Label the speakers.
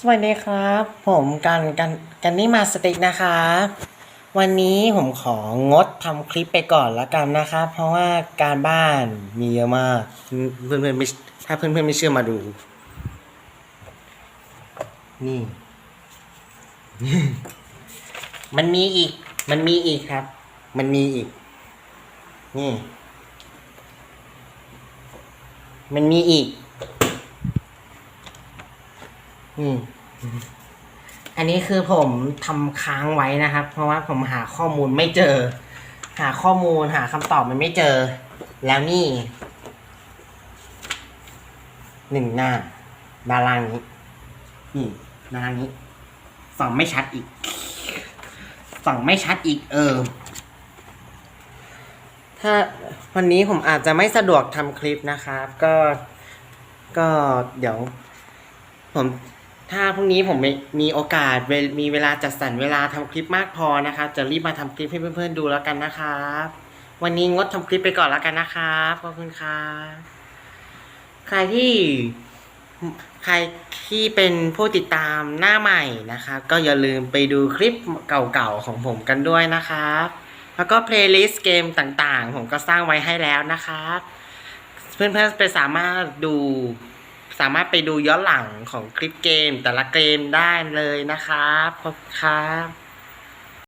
Speaker 1: สวัสดีครับ ผมกันกันกันนี่มาสติกนะครับวันนี้ผมของดทำคลิปไปก่อนละกันนะครับเพราะว่าการบ้านมีเยอะมากเพื่อนเพื่อนๆไม่ถ้าเพื่อนเพื่อนๆไม่เชื่อมาดู นี่ มันมีอีก มันมีอีกครับ มันมีอีก นี่ มันมีอีก อันนี้คือผมทำค้างไว้นะครับ เพราะว่าผมหาข้อมูลไม่เจอ หาข้อมูลหาคำตอบมันไม่เจอ แล้วนี่หนึ่งหน้าดารางนี้นี่ดารางนี้ฝั่งไม่ชัดอีกฝั่งไม่ชัดอีก เออ ถ้าวันนี้ผมอาจจะไม่สะดวกทำคลิปนะครับ ก็ก็เดี๋ยว ผม ถ้าพรุ่งนี้ผมมีโอกาสเวมีเวลาจัดสรรเวลาทำคลิปมากพอนะครับจะรีบมาทำคลิปให้เพื่อนๆดูแล้วกันนะครับ วันนี้งดทำคลิปไปก่อนแล้วกันนะครับขอบคุณครับใครที่ใครที่เป็นผู้ติดตามหน้าใหม่นะครับก็อย่าลืมไปดูคลิปเก่าๆของผมกันด้วยนะครับแล้วก็เพลย์ลิสต์เกมต่างๆ ผมก็สร้างไว้ให้แล้วนะครับเพื่อนๆไปสามารถดู สามารถไปดูย้อนหลังของคลิปเกมแต่ละเกมได้เลยนะครับขอบคุณครับ